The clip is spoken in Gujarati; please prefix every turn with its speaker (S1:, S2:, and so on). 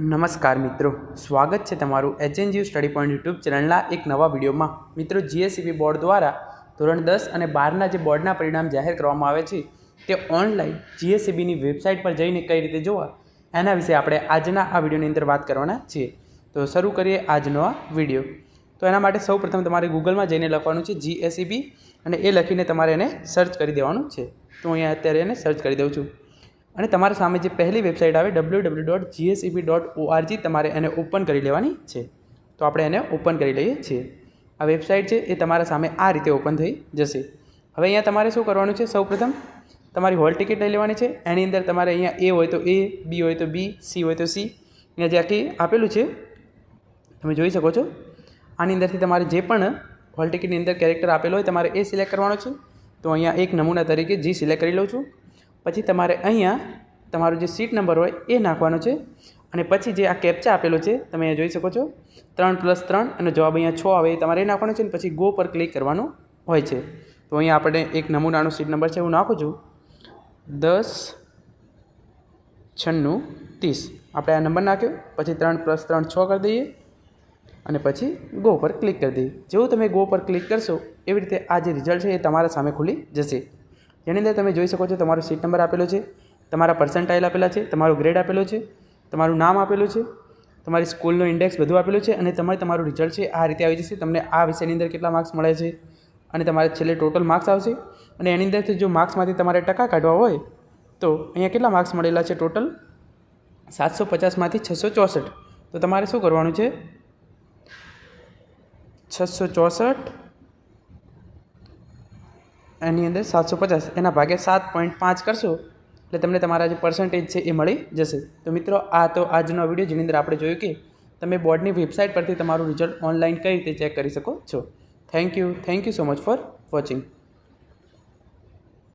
S1: નમસ્કાર મિત્રો. સ્વાગત છે તમારું એચએનજીયુ સ્ટડી પોઈન્ટ યુટ્યુબ ચેનલના એક નવા વિડીયોમાં. મિત્રો જીએસસીબી બોર્ડ દ્વારા ધોરણ દસ અને બારના જે બોર્ડના પરિણામ જાહેર કરવામાં આવે છે, તે ઓનલાઈન જીએસસીબીની વેબસાઇટ પર જઈને કઈ રીતે જોવા? એના વિશે આપણે આજના આ વિડીયોની અંદર વાત કરવાના છીએ. તો શરૂ કરીએ આજનો આ વીડિયો. તો એના માટે સૌપ્રથમ તમારે ગૂગલમાં જઈને લખવાનું છે જીએસસીબી અને એ લખીને તમારે એને સર્ચ કરી દેવાનું છે. તો હું અહીંયા અત્યારે એને સર્ચ કરી દઉં છું. અને તમારા સામે જે પહેલી વેબસાઇટ આવે W W dot GSEB dot ORG તમારે એને ઓપન કરી લેવાની છે. તો આપણે એને ઓપન કરી લઈએ છીએ. આ વેબસાઇટ છે, એ તમારા સામે આ રીતે ઓપન થઈ જશે. હવે અહીંયા તમારે શું કરવાનું છે? સૌપ્રથમ તમારી હોલ ટિકિટ લઈ લેવાની છે. એની અંદર તમારે અહીંયા એ હોય તો એ, બી હોય તો બી, સી હોય તો સી. અહીંયા જે આખી આપેલું છે, તમે જોઈ શકો છો. આની અંદરથી તમારે જે પણ હોલ ટિકિટની અંદર કેરેક્ટર આપેલો હોય તમારે એ સિલેક્ટ કરવાનો છે. તો અહીંયા એક નમૂના તરીકે જી સિલેક્ટ કરી લઉં છું. પછી તમારે અહીંયા તમારો જે સીટ નંબર હોય એ નાખવાનો છે અને પછી જે આ કેપ્ચા આપેલો છે, તમે અહીંયા જોઈ શકો છો. ત્રણ પ્લસ ત્રણ અને જવાબ અહીંયા છ આવે એ તમારે નાખવાનો છે અને પછી ગો પર ક્લિક કરવાનું હોય છે. તો અહીંયા આપણે એક નમૂનાનો સીટ નંબર છે, હું નાખું છું. દસ, છન્નું, ત્રીસ. આપણે આ નંબર નાખ્યો, પછી ત્રણ પ્લસ ત્રણ છ કરી દઈએ અને પછી ગો પર ક્લિક કરી દઈએ. જેવું તમે ગો પર ક્લિક કરશો, એવી રીતે આ જે રિઝલ્ટ છે એ તમારા સામે ખુલી જશે. જેની અંદર તમે જોઈ શકો છો તમારો સીટ નંબર આપેલો છે, તમારા પર્સન્ટાઇલ આપેલા છે, તમારો ગ્રેડ આપેલો છે, તમારું નામ આપેલું છે, તમારી સ્કૂલનો ઇન્ડેક્સ બધું આપેલું છે અને તમારે તમારું રિઝલ્ટ છે આ રીતે આવી જશે. તમને આ વિષયની અંદર કેટલા માર્ક્સ મળે છે અને તમારે છેલ્લે ટોટલ માર્ક્સ આવશે અને એની અંદરથી જો માર્ક્સમાંથી તમારે ટકા કાઢવા હોય તો અહીંયા કેટલા માર્ક્સ મળેલા છે ટોટલ સાતસો પચાસમાંથી છસો ચોસઠ. તો તમારે શું કરવાનું છે? છસો ચોસઠ એની અંદર સાતસો પચાસ, એના ભાગે સાત પોઈન્ટ પાંચ કરશો, એટલે તમને તમારા જે પર્સન્ટેજ છે એ મળી જશે. તો મિત્રો, આ તો આજનો વીડિયો જેની અંદર આપણે જોયું કે તમે બોર્ડની વેબસાઇટ પરથી તમારું રિઝલ્ટ ઓનલાઈન કઈ રીતે ચેક કરી શકો છો. Thank you thank you so much for watching